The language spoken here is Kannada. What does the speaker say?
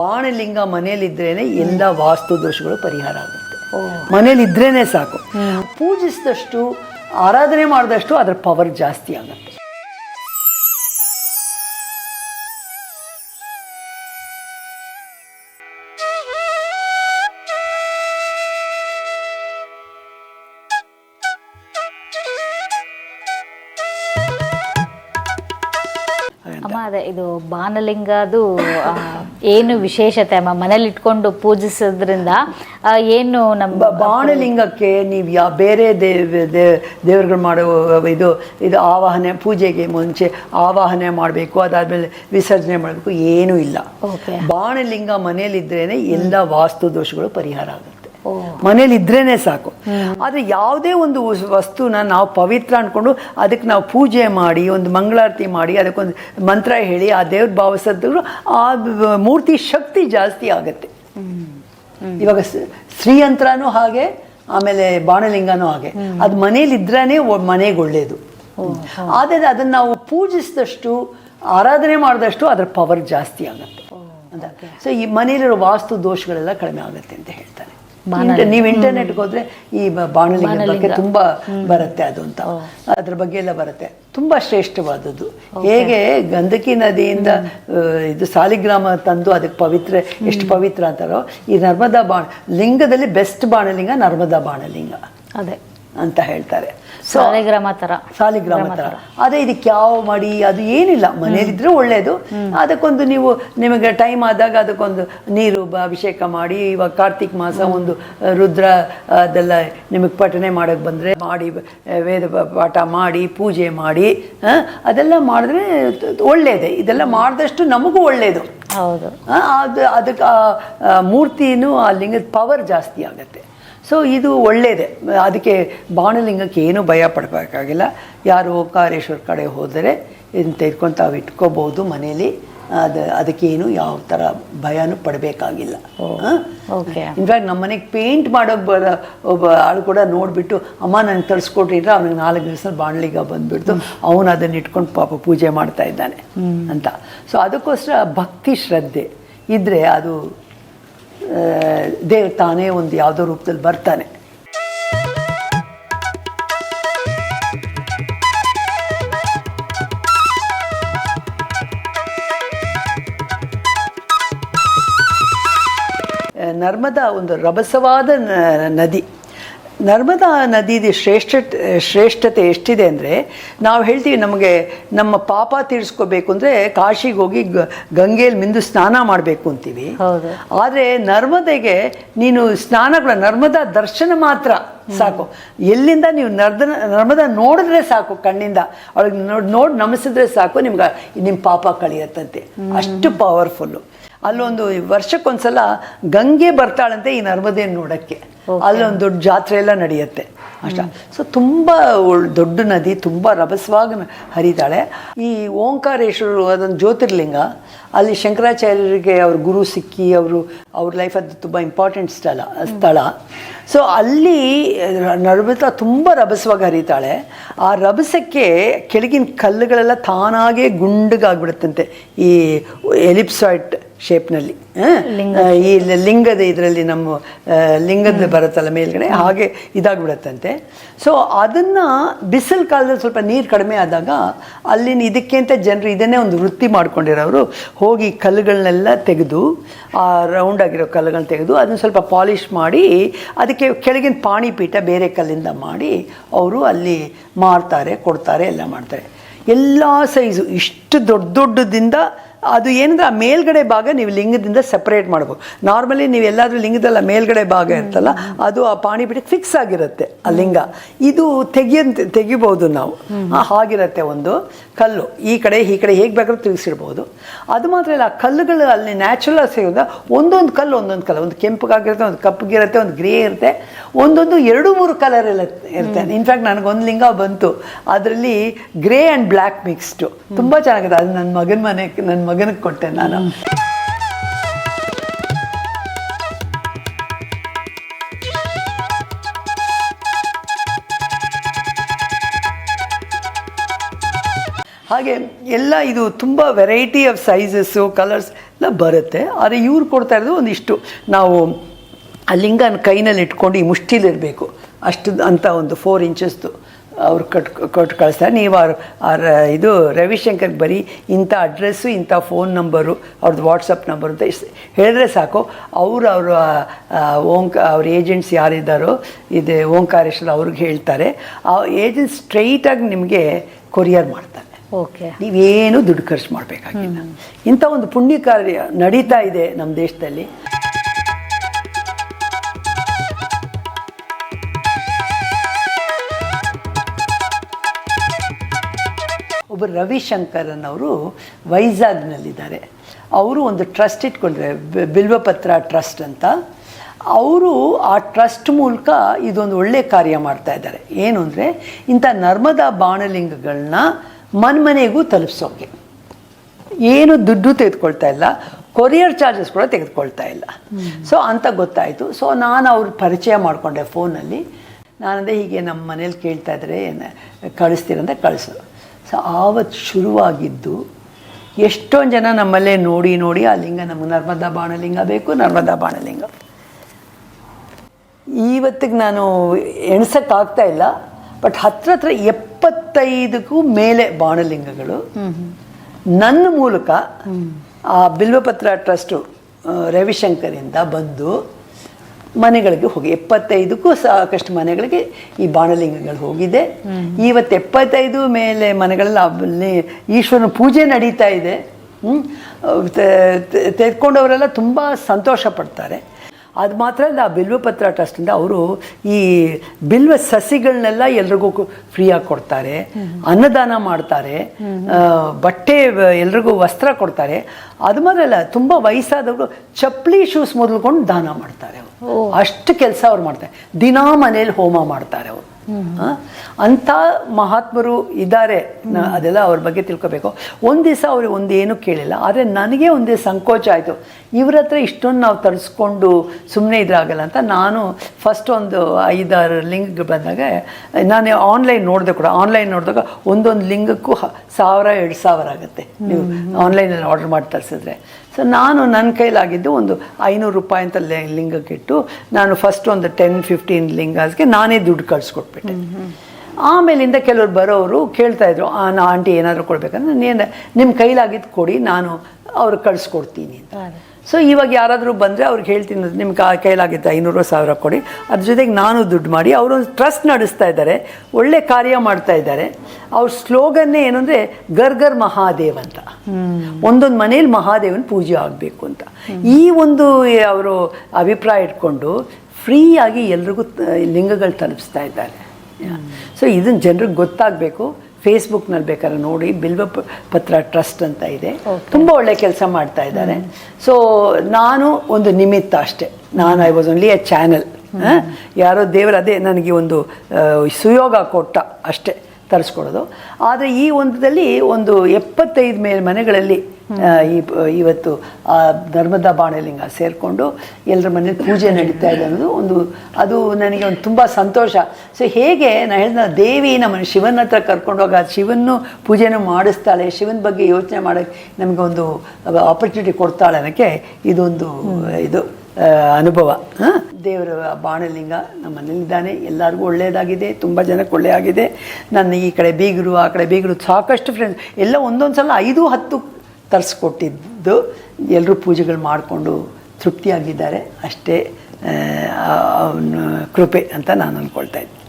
ಬಾಣಲಿಂಗ ಮನೇಲಿದ್ರೇನೆ ಎಲ್ಲ ವಾಸ್ತು ದೋಷಗಳು ಪರಿಹಾರ ಆಗುತ್ತೆ. ಮನೇಲಿ ಇದ್ರೇನೆ ಸಾಕು. ಪೂಜಿಸಿದಷ್ಟು ಆರಾಧನೆ ಮಾಡಿದಷ್ಟು ಅದರ ಪವರ್ ಜಾಸ್ತಿ ಆಗುತ್ತೆ. ಅಮ್ಮ ಅದೇ ಇದು ಬಾಣಲಿಂಗದು ಆ, ಏನು ವಿಶೇಷತೆ ಅಮ್ಮ? ಮನೇಲಿ ಇಟ್ಕೊಂಡು ಪೂಜಿಸೋದ್ರಿಂದ ಏನು ನಮ್ಮ ಬಾಣಲಿಂಗಕ್ಕೆ ನೀವು ಯಾ ಬೇರೆ ದೇವ್ ದೇವರುಗಳು ದೇವ್ರುಗಳು ಮಾಡೋ ಇದು ಇದು ಆವಾಹನೆ ಪೂಜೆಗೆ ಮುಂಚೆ ಆವಾಹನೆ ಮಾಡಬೇಕು ಅದಾದ್ಮೇಲೆ ವಿಸರ್ಜನೆ ಮಾಡಬೇಕು ಏನೂ ಇಲ್ಲ. ಬಾಣಲಿಂಗ ಮನೇಲಿದ್ರೇನೆ ಎಲ್ಲ ವಾಸ್ತು ದೋಷಗಳು ಪರಿಹಾರ ಆಗುತ್ತೆ. ಮನೇಲಿ ಇದ್ರೇನೆ ಸಾಕು. ಆದರೆ ಯಾವುದೇ ಒಂದು ವಸ್ತುನ ನಾವು ಪವಿತ್ರ ಅಂದ್ಕೊಂಡು ಅದಕ್ಕೆ ನಾವು ಪೂಜೆ ಮಾಡಿ ಒಂದು ಮಂಗಳಾರತಿ ಮಾಡಿ ಅದಕ್ಕೊಂದು ಮಂತ್ರ ಹೇಳಿ ಆ ದೇವ್ರ ಭಾವಿಸಿದ್ರು ಆ ಮೂರ್ತಿ ಶಕ್ತಿ ಜಾಸ್ತಿ ಆಗುತ್ತೆ. ಇವಾಗ ಶ್ರೀಯಂತ್ರನೂ ಹಾಗೆ ಆಮೇಲೆ ಬಾಣಲಿಂಗನೂ ಹಾಗೆ. ಅದು ಮನೇಲಿ ಇದ್ರೇನೆ ಒ- ಮನೆಗೆ ಒಳ್ಳೇದು. ಆದರೆ ಅದನ್ನು ನಾವು ಪೂಜಿಸಿದಷ್ಟು ಆರಾಧನೆ ಮಾಡಿದಷ್ಟು ಅದರ ಪವರ್ ಜಾಸ್ತಿ ಆಗುತ್ತೆ. ಅಂತ. ಸೊ ಈ ಮನೆಯಲ್ಲಿರೋ ವಾಸ್ತು ದೋಷಗಳೆಲ್ಲ ಕಡಿಮೆ ಆಗುತ್ತೆ ಅಂತ ಹೇಳ್ತಾರೆ. ನೀವು ಇಂಟರ್ನೆಟ್ಗೆ ಹೋದ್ರೆ ಈ ಬಾಣಲಿಂಗ ಬಾಣಲಿಂಗದ ಬಗ್ಗೆ ತುಂಬಾ ಬರುತ್ತೆ ಅದು ಅಂತ. ಅದ್ರ ಬಗ್ಗೆ ಎಲ್ಲ ಬರುತ್ತೆ. ತುಂಬಾ ಶ್ರೇಷ್ಠವಾದದ್ದು. ಹೇಗೆ ಗಂಧಕಿ ನದಿಯಿಂದ ಇದು ಸಾಲಿಗ್ರಾಮ ತಂದು ಅದಕ್ಕೆ ಪವಿತ್ರ ಎಷ್ಟು ಪವಿತ್ರ ಅಂತಾರೋ ಈ ನರ್ಮದಾ ಬಾಣ ಲಿಂಗದಲ್ಲಿ ಬೆಸ್ಟ್ ಬಾಣಲಿಂಗ ನರ್ಮದಾ ಬಾಣಲಿಂಗ. ಅದೇ. ಅಂತ ಹೇಳ್ತಾರೆ. ಸಾಲಿಗ್ರಾಮ ತರ. ಸಾಲಿಗ್ರಾಮ ತರ. ಅದೇ ಇದಕ್ಕೆ ಯಾವ ಮಾಡಿ ಅದು ಏನಿಲ್ಲ. ಮನೇಲಿದ್ರೆ ಒಳ್ಳೇದು. ಅದಕ್ಕೊಂದು ನೀವು ನಿಮಗೆ ಟೈಮ್ ಆದಾಗ ಅದಕ್ಕೊಂದು ನೀರು ಅಭಿಷೇಕ ಮಾಡಿ. ಇವಾಗ ಕಾರ್ತಿಕ್ ಮಾಸ ಒಂದು ರುದ್ರ ಅದೆಲ್ಲ ನಿಮಗೆ ಪಠನೆ ಮಾಡೋಕೆ ಬಂದರೆ ಮಾಡಿ ವೇದ ಪಾಠ ಮಾಡಿ ಪೂಜೆ ಮಾಡಿ ಅದೆಲ್ಲ ಮಾಡಿದ್ರೆ ಒಳ್ಳೇದೆ. ಒಳ್ಳೆಯದೇ ಇದೆಲ್ಲ ಮಾಡಿದಷ್ಟು ನಮಗೂ ಒಳ್ಳೆಯದು ಹೌದು. ಅದು, ಅದಕ್ಕೆ, ಆ ಮೂರ್ತಿನೂ ಆ ಲಿಂಗದ ಪವರ್ ಜಾಸ್ತಿ ಆಗುತ್ತೆ. ಸೊ ಇದು ಒಳ್ಳೆಯದೇ ಅದಕ್ಕೆ ಬಾಣಲಿಂಗಕ್ಕೆ ಏನೂ ಭಯ ಪಡಬೇಕಾಗಿಲ್ಲ. ಯಾರು ಓಂಕಾರೇಶ್ವರ ಕಡೆ ಹೋದರೆ ಇದನ್ನು ತಾವು ಇಟ್ಕೋಬೋದು ಮನೇಲಿ. ಅದು ಅದಕ್ಕೇನು ಯಾವ ಥರ ಭಯನೂ ಪಡಬೇಕಾಗಿಲ್ಲ. ಓಕೆ. ಇನ್ಫ್ಯಾಕ್ಟ್ ನಮ್ಮ ಮನೆಗೆ ಪೇಂಟ್ ಮಾಡೋಕೆ ಬರ ಒಬ್ಬ ಆಳು ಕೂಡ ನೋಡಿಬಿಟ್ಟು ಅಮ್ಮ ನನಗೆ ತರಿಸ್ಕೊಟ್ಟಿದ್ರೆ ಅವನಿಗೆ ನಾಲ್ಕು ದಿವಸ ಬಾಣಲಿಗ ಬಂದುಬಿಡ್ತು ಅವನು ಅದನ್ನು ಇಟ್ಕೊಂಡು ಪಾಪ ಪೂಜೆ ಮಾಡ್ತಾ ಇದ್ದಾನೆ. ಅಂತ. ಸೊ ಅದಕ್ಕೋಸ್ಕರ ಭಕ್ತಿ ಶ್ರದ್ಧೆ ಇದ್ದರೆ ಅದು ದೇವ್ರು ತಾನೇ ಒಂದು ಯಾವುದೋ ರೂಪದಲ್ಲಿ ಬರ್ತಾನೆ. ನರ್ಮದಾ ಒಂದು ರಭಸವಾದ ನದಿ. ನರ್ಮದಾ ನದಿದು ಶ್ರೇಷ್ಠ ಶ್ರೇಷ್ಠತೆ ಎಷ್ಟಿದೆ ಅಂದರೆ ನಾವು ಹೇಳ್ತೀವಿ ನಮಗೆ ನಮ್ಮ ಪಾಪ ತೀರಿಸ್ಕೋಬೇಕು ಅಂದರೆ ಕಾಶಿಗೆ ಹೋಗಿ ಗ ಗಂಗೆಯಲ್ಲಿ ಮಿಂದು ಸ್ನಾನ ಮಾಡಬೇಕು ಅಂತೀವಿ. ಹೌದು. ಆದರೆ ನರ್ಮದೆಗೆ ನೀನು ಸ್ನಾನಗಳ ನರ್ಮದಾ ದರ್ಶನ ಮಾತ್ರ ಸಾಕು. ಎಲ್ಲಿಂದ ನೀವು ನರ್ದ ನರ್ಮದಾ ನೋಡಿದ್ರೆ ಸಾಕು ಕಣ್ಣಿಂದ. ಅವಳಿಗೆ ನೋಡಿ ನೋಡಿ ನಮಿಸಿದ್ರೆ ಸಾಕು ನಿಮ್ಗೆ ನಿಮ್ಮ ಪಾಪ ಕಳಿಯತ್ತಂತೆ. ಅಷ್ಟು ಪವರ್ಫುಲ್ಲು ಅಲ್ಲೊಂದು ವರ್ಷಕ್ಕೊಂದ್ಸಲ ಗಂಗೆ ಬರ್ತಾಳಂತೆ ಈ ನರ್ಮದೆಯನ್ನು ನೋಡೋಕ್ಕೆ. ಅಲ್ಲೊಂದು ದೊಡ್ಡ ಜಾತ್ರೆ ಎಲ್ಲ ನಡೆಯುತ್ತೆ. ಅಷ್ಟ. ಸೊ ತುಂಬ ದೊಡ್ಡ ನದಿ ತುಂಬ ರಭಸವಾಗಿ ಹರಿತಾಳೆ ಈ ಓಂಕಾರೇಶ್ವರರು ಅದೊಂದು ಜ್ಯೋತಿರ್ಲಿಂಗ. ಅಲ್ಲಿ ಶಂಕರಾಚಾರ್ಯರಿಗೆ ಅವ್ರ ಗುರು ಸಿಕ್ಕಿ ಅವರು ಅವ್ರ ಲೈಫ್ ಅದು ತುಂಬ ಇಂಪಾರ್ಟೆಂಟ್ ಸ್ಥಳ ಸ್ಥಳ. ಸೊ ಅಲ್ಲಿ ನರ್ಮದ ತುಂಬ ರಭಸವಾಗಿ ಹರಿತಾಳೆ ಆ ರಭಸಕ್ಕೆ ಕೆಳಗಿನ ಕಲ್ಲುಗಳೆಲ್ಲ ತಾನಾಗೇ ಗುಂಡಗಾಗ್ಬಿಡುತ್ತಂತೆ. ಈ ಎಲಿಪ್ಸಾಯ್ಡ್ ಶೇಪ್ನಲ್ಲಿ ಈ ಲಿಂಗದ ಇದರಲ್ಲಿ ನಮ್ಮ ಲಿಂಗದ ಬರುತ್ತಲ್ಲ ಮೇಲ್ಗಡೆ ಹಾಗೆ ಇದಾಗ್ಬಿಡತ್ತಂತೆ. ಸೊ ಅದನ್ನು ಬಿಸಿಲು ಕಾಲದಲ್ಲಿ ಸ್ವಲ್ಪ ನೀರು ಕಡಿಮೆ ಆದಾಗ ಅಲ್ಲಿನ ಇದಕ್ಕೆ ಅಂತ ಜನರು ಇದನ್ನೇ ಒಂದು ವೃತ್ತಿ ಮಾಡ್ಕೊಂಡಿರೋರು. ಹೋಗಿ ಕಲ್ಲುಗಳನ್ನೆಲ್ಲ ತೆಗೆದು ಆ ರೌಂಡ್ ಆಗಿರೋ ಕಲ್ಲುಗಳನ್ನ ತೆಗೆದು ಅದನ್ನ ಸ್ವಲ್ಪ ಪಾಲಿಷ್ ಮಾಡಿ ಅದಕ್ಕೆ ಕೆಳಗಿನ ಪಾಣಿಪೀಠ ಬೇರೆ ಕಲ್ಲಿಂದ ಮಾಡಿ ಅವರು ಅಲ್ಲಿ ಮಾರ್ತಾರೆ ಕೊಡ್ತಾರೆ ಎಲ್ಲ ಮಾಡ್ತಾರೆ. ಎಲ್ಲ ಸೈಜು ಇಷ್ಟು ದೊಡ್ಡ ದೊಡ್ಡದಿಂದ ಅದು ಏನಂದ್ರೆ ಆ ಮೇಲ್ಗಡೆ ಭಾಗ ನೀವು ಲಿಂಗದಿಂದ ಸೆಪರೇಟ್ ಮಾಡಬೇಕು. ನಾರ್ಮಲಿ ನೀವು ಎಲ್ಲಾದರೂ ಲಿಂಗದಲ್ಲ ಮೇಲ್ಗಡೆ ಭಾಗ ಇರ್ತಲ್ಲ ಅದು ಆ ಪಾಣಿಪೀಠಕ್ಕೆ ಫಿಕ್ಸ್ ಆಗಿರುತ್ತೆ ಆ ಲಿಂಗ. ಇದು ತೆಗಿಯಂತ ತೆಗಿಬೋದು ನಾವು. ಆ, ಹಾಗಿರುತ್ತೆ ಒಂದು ಕಲ್ಲು. ಈ ಕಡೆ ಈ ಕಡೆ ಹೇಗೆ ಬೇಕಾದ್ರೂ ತಿರುಗಿಸಿಡ್ಬೋದು. ಅದು ಮಾತ್ರ ಇಲ್ಲ ಆ ಕಲ್ಲುಗಳು ಅಲ್ಲಿ ನ್ಯಾಚುರಲ್ ಸಿಗೋದ ಒಂದೊಂದು ಕಲ್ಲು ಒಂದೊಂದು ಕಲ್ಲು ಒಂದು ಕೆಂಪಗಾಗಿರುತ್ತೆ ಒಂದು ಕಪ್ಪಗಿರುತ್ತೆ ಒಂದು ಗ್ರೇ ಇರುತ್ತೆ. ಒಂದೊಂದು ಎರಡು ಮೂರು ಕಲರ್ ಎಲ್ಲ ಇರುತ್ತೆ. ಇನ್ಫ್ಯಾಕ್ಟ್ ನನಗೊಂದು ಲಿಂಗ ಬಂತು. ಅದರಲ್ಲಿ ಗ್ರೇ ಆ್ಯಂಡ್ ಬ್ಲ್ಯಾಕ್ ಮಿಕ್ಸ್ಡು ತುಂಬ ಚೆನ್ನಾಗಿದೆ. ಅದು ನನ್ನ ಮಗನ ಮನೆ ನನ್ನ ಮಗನಿಗೆ ಕೊಟ್ಟೆ ನಾನು. ಹಾಗೆ ಎಲ್ಲ ಇದು ತುಂಬ ವೆರೈಟಿ ಆಫ್ ಸೈಜಸ್ಸು ಕಲರ್ಸ್ ಎಲ್ಲ ಬರುತ್ತೆ. ಆದರೆ ಇವ್ರು ಕೊಡ್ತಾ ಇರೋದು ಒಂದಿಷ್ಟು. ನಾವು ಆ ಲಿಂಗನ ಕೈನಲ್ಲಿ ಇಟ್ಕೊಂಡು ಈ ಮುಷ್ಟಿಲಿರಬೇಕು. ಅಷ್ಟು ಅಂತ ಒಂದು ಫೋರ್ ಇಂಚಸ್ದು ಅವ್ರು ಕಟ್ ಕೊಟ್ಟು ಕಳಿಸ್ತಾರೆ. ನೀವು ಅವ್ರ ಅವ್ರ ಇದು ರವಿಶಂಕರ್ಗೆ ಬರೀ ಇಂಥ ಅಡ್ರೆಸ್ಸು ಇಂಥ ಫೋನ್ ನಂಬರು ಅವ್ರದ್ದು ವಾಟ್ಸಪ್ ನಂಬರ್ ಅಂತ ಹೇಳಿದ್ರೆ ಸಾಕು. ಅವರು ಅವರ ಓಂಕ ಅವ್ರ ಏಜೆಂಟ್ಸ್ ಯಾರಿದ್ದಾರೋ ಇದೆ ಓಂಕಾರೇಶ್ವರ ಅವ್ರಿಗೆ ಹೇಳ್ತಾರೆ. ಆ ಏಜೆಂಟ್ ಸ್ಟ್ರೈಟಾಗಿ ನಿಮಗೆ ಕೊರಿಯರ್ ಮಾಡ್ತಾರೆ. ಓಕೆ. ನೀವೇನು ದುಡ್ಡು ಖರ್ಚು ಮಾಡಬೇಕಾಗಿಲ್ಲ. ಇಂಥ ಒಂದು ಪುಣ್ಯ ಕಾರ್ಯ ನಡೀತಾ ಇದೆ ನಮ್ಮ ದೇಶದಲ್ಲಿ. ಒಬ್ಬ ರವಿಶಂಕರನ್ ಅವರು ವೈಜಾಗ್ನಲ್ಲಿದ್ದಾರೆ. ಅವರು ಒಂದು ಟ್ರಸ್ಟ್ ಇಟ್ಕೊಂಡ್ರೆ ಬಿಲ್ವಪತ್ರ ಟ್ರಸ್ಟ್ ಅಂತ. ಅವರು ಆ ಟ್ರಸ್ಟ್ ಮೂಲಕ ಇದೊಂದು ಒಳ್ಳೆ ಕಾರ್ಯ ಮಾಡ್ತಾ ಇದ್ದಾರೆ. ಏನು ಅಂದರೆ ಇಂಥ ನರ್ಮದಾ ಬಾಣಲಿಂಗಗಳನ್ನ ಮನ್ಮನೆಗೂ ತಲುಪಿಸೋಕೆ. ಏನು ದುಡ್ಡು ತೆಗೆದುಕೊಳ್ತಾ ಇಲ್ಲ ಕೊರಿಯರ್ ಚಾರ್ಜಸ್ ಕೂಡ ತೆಗೆದುಕೊಳ್ತಾ ಇಲ್ಲ. ಸೊ ಅಂತ ಗೊತ್ತಾಯಿತು. ಸೊ ನಾನು ಅವ್ರ ಪರಿಚಯ ಮಾಡಿಕೊಂಡೆ ಫೋನಲ್ಲಿ. ನಾನಂದೇ ಹೀಗೆ ನಮ್ಮ ಮನೇಲಿ ಕೇಳ್ತಾ ಇದ್ದಾರೆ ಕಳಿಸ್ತೀರಂತ ಕಳಿಸು. ಸೊ ಆವತ್ತು ಶುರುವಾಗಿದ್ದು ಎಷ್ಟೊಂದು ಜನ ನಮ್ಮಲ್ಲೇ ನೋಡಿ ನೋಡಿ ಆ ಲಿಂಗ ನಮಗೆ ನರ್ಮದಾ ಬಾಣಲಿಂಗ ಬೇಕು ನರ್ಮದಾ ಬಾಣಲಿಂಗ. ಇವತ್ತಿಗೆ ನಾನು ಎಣ್ಸೋಕ್ಕಾಗ್ತಾ ಇಲ್ಲ ಬಟ್ ಹತ್ರ ಹತ್ರ ಎಪ್ಪತ್ತೈದಕ್ಕೂ ಮೇಲೆ ಬಾಣಲಿಂಗಗಳು. ನನ್ನ ಮೂಲಕ ಆ ಬಿಲ್ವಪತ್ರ ಟ್ರಸ್ಟು ರವಿಶಂಕರಿಂದ ಬಂದು ಮನೆಗಳಿಗೆ ಹೋಗಿ ಎಪ್ಪತ್ತೈದಕ್ಕೂ ಸಾಕಷ್ಟು ಮನೆಗಳಿಗೆ ಈ ಬಾಣಲಿಂಗಗಳು ಹೋಗಿದೆ. ಇವತ್ತು ಎಪ್ಪತ್ತೈದು ಮೇಲೆ ಮನೆಗಳಲ್ಲಿ ಅಲ್ಲಿ ಈಶ್ವರನ ಪೂಜೆ ನಡೀತಾ ಇದೆ. ತೆಗೆದುಕೊಂಡವರೆಲ್ಲ ತುಂಬ ಸಂತೋಷ ಪಡ್ತಾರೆ ಅದು ಮಾತ್ರ ಅಲ್ಲ ಆ ಬಿಲ್ವಪತ್ರ ಟ್ರಸ್ಟಿಂದ ಅವರು ಈ ಬಿಲ್ವ ಸಸಿಗಳನ್ನೆಲ್ಲ ಎಲ್ರಿಗೂ ಫ್ರೀಯಾಗಿ ಕೊಡ್ತಾರೆ ಅನ್ನದಾನ ಮಾಡ್ತಾರೆ ಬಟ್ಟೆ ಎಲ್ರಿಗೂ ವಸ್ತ್ರ ಕೊಡ್ತಾರೆ. ಅದು ಮಾತ್ರ ಅಲ್ಲ ತುಂಬ ವಯಸ್ಸಾದವರು ಚಪ್ಪಲಿ ಶೂಸ್ ಮೊದಲ್ಕೊಂಡು ದಾನ ಮಾಡ್ತಾರೆ ಅವರು. ಅಷ್ಟು ಕೆಲಸ ಅವ್ರು ಮಾಡ್ತಾರೆ. ದಿನಾ ಮನೇಲಿ ಹೋಮ ಮಾಡ್ತಾರೆ ಅವರು? ಅಂಥ ಮಹಾತ್ಮರು ಇದ್ದಾರೆ. ಅದೆಲ್ಲ ಅವ್ರ ಬಗ್ಗೆ ತಿಳ್ಕೊಬೇಕು. ಒಂದು ದಿವಸ ಅವ್ರು ಒಂದೇನು ಕೇಳಿಲ್ಲ. ಆದರೆ ನನಗೆ ಒಂದೇ ಸಂಕೋಚ ಆಯಿತು. ಇವ್ರ ಹತ್ರ ಇಷ್ಟೊಂದು ನಾವು ತರಿಸ್ಕೊಂಡು ಸುಮ್ಮನೆ ಇದ್ರಾಗಲ್ಲ ಅಂತ ನಾನು ಫಸ್ಟ್ ಒಂದು ಐದಾರು ಲಿಂಗ್ ಬಂದಾಗ ನಾನು ಆನ್ಲೈನ್ ನೋಡಿದೆ ಕೂಡ. ಆನ್ಲೈನ್ ನೋಡಿದಾಗ ಒಂದೊಂದು ಲಿಂಗಕ್ಕೂ ಸಾವಿರ ಎರಡು ಸಾವಿರ ಆಗುತ್ತೆ. ನೀವು ಆನ್ಲೈನಲ್ಲಿ ಆರ್ಡರ್ ಮಾಡಿ ತರಿಸಿದ್ರೆ. ಸೊ ನಾನು ನನ್ನ ಕೈಲಾಗಿದ್ದು ಒಂದು ಐನೂರು ರೂಪಾಯಿ ಅಂತ ಲಿಂಗಕ್ಕಿಟ್ಟು ನಾನು ಫಸ್ಟ್ ಒಂದು ಟೆನ್ ಫಿಫ್ಟೀನ್ ಲಿಂಗಾಸ್ಗೆ ನಾನೇ ದುಡ್ಡು ಕಳಿಸ್ಕೊಟ್ಬಿಟ್ಟೆ. ಆಮೇಲಿಂದ ಕೆಲವ್ರು ಬರೋರು ಕೇಳ್ತಾ ಇದ್ರು, ಆ, ನಾ ಆಂಟಿ ಏನಾದರೂ ಕೊಡ್ಬೇಕಂದ್ರೆ ನೀನು ನಿಮ್ಮ ಕೈಲಾಗಿದ್ದು ಕೊಡಿ, ನಾನು ಅವ್ರಿಗೆ ಕಳಿಸ್ಕೊಡ್ತೀನಿ ಅಂತ. ಸೊ ಇವಾಗ ಯಾರಾದರೂ ಬಂದರೆ ಅವ್ರಿಗೆ ಹೇಳ್ತೀನಿ ನಿಮ್ಗೆ ಕಾ ಕೈಲಾಗಿದ್ದು ಐನೂರು ಸಾವಿರ ಕೊಡಿ. ಅದ್ರ ಜೊತೆಗೆ ನಾನು ದುಡ್ಡು ಮಾಡಿ ಅವರೊಂದು ಟ್ರಸ್ಟ್ ನಡೆಸ್ತಾ ಇದ್ದಾರೆ ಒಳ್ಳೆ ಕಾರ್ಯ ಮಾಡ್ತಾ ಇದ್ದಾರೆ. ಅವ್ರ ಸ್ಲೋಗನ್ನೇ ಏನು ಅಂದರೆ ಗರ್ ಗರ್ ಮಹಾದೇವ್ ಅಂತ. ಒಂದೊಂದು ಮನೇಲಿ ಮಹಾದೇವನ ಪೂಜೆ ಆಗಬೇಕು ಅಂತ. ಈ ಒಂದು ಅವರು ಅಭಿಪ್ರಾಯ ಇಟ್ಕೊಂಡು ಫ್ರೀಯಾಗಿ ಎಲ್ರಿಗೂ ಲಿಂಗಗಳು ತಲುಪಿಸ್ತಾ ಇದ್ದಾರೆ. ಸೊ ಇದನ್ನು ಜನರಿಗೆ ಗೊತ್ತಾಗಬೇಕು. ಫೇಸ್ಬುಕ್ನಲ್ಲಿ ಬೇಕಾದ್ರೆ ನೋಡಿ ಬಿಲ್ವ ಪತ್ರ ಟ್ರಸ್ಟ್ ಅಂತ ಇದೆ. ತುಂಬ ಒಳ್ಳೆ ಕೆಲಸ ಮಾಡ್ತಾ ಇದ್ದಾರೆ. ಸೊ ನಾನು ಒಂದು ನಿಮಿತ್ತ ಅಷ್ಟೇ. ನಾನು I was only a channel ಯಾರೋ ದೇವರು ಅದೇ ನನಗೆ ಒಂದು ಸುಯೋಗ ಕೊಟ್ಟ ಅಷ್ಟೇ ತರಿಸ್ಕೊಡೋದು. ಆದರೆ ಈ ಒಂದರಲ್ಲಿ ಒಂದು ಎಪ್ಪತ್ತೈದು ಮೇಲೆ ಮನೆಗಳಲ್ಲಿ ಈ ಇವತ್ತು ಆ ಧರ್ಮದ ಬಾಣಲಿಂಗ ಸೇರಿಕೊಂಡು ಎಲ್ಲರ ಮನೇಲಿ ಪೂಜೆ ನಡೀತಾ ಇದೆ ಅನ್ನೋದು ಒಂದು, ಅದು ನನಗೆ ಒಂದು ತುಂಬ ಸಂತೋಷ. ಸೊ ಹೇಗೆ ನಾನು ಹೇಳಿದ, ದೇವಿ ನಮ್ಮನ್ನು ಶಿವನ ಹತ್ರ ಕರ್ಕೊಂಡೋಗ ಶಿವನ್ನು ಪೂಜೆನ ಮಾಡಿಸ್ತಾಳೆ, ಶಿವನ ಬಗ್ಗೆ ಯೋಚನೆ ಮಾಡೋಕ್ಕೆ ನಮಗೆ ಒಂದು ಆಪರ್ಚುನಿಟಿ ಕೊಡ್ತಾಳೆ ಅನ್ನೋಕ್ಕೆ ಇದೊಂದು, ಇದು ಅನುಭವ. ದೇವರ ಬಾಣಲಿಂಗ ನಮ್ಮ ಮನೇಲಿದ್ದಾನೆ ಎಲ್ಲರಿಗೂ ಒಳ್ಳೆಯದಾಗಿದೆ, ತುಂಬ ಜನಕ್ಕೆ ಒಳ್ಳೆಯದಾಗಿದೆ ನನ್ನ ಈ ಕಡೆ ಬೀಗರು, ಆ ಕಡೆ ಬೀಗರು ಸಾಕಷ್ಟು ಫ್ರೆಂಡ್ಸ್ ಎಲ್ಲ ಒಂದೊಂದು ಸಲ ಐದು, ಹತ್ತು ತರಿಸ್ಕೊಟ್ಟಿದ್ದು ಎಲ್ಲರೂ ಪೂಜೆಗಳು ಮಾಡಿಕೊಂಡು ತೃಪ್ತಿಯಾಗಿದ್ದಾರೆ. ಅಷ್ಟೇ ಕೃಪೆ ಅಂತ ನಾನು ಅಂದ್ಕೊಳ್ತಾ ಇದ್ದೀನಿ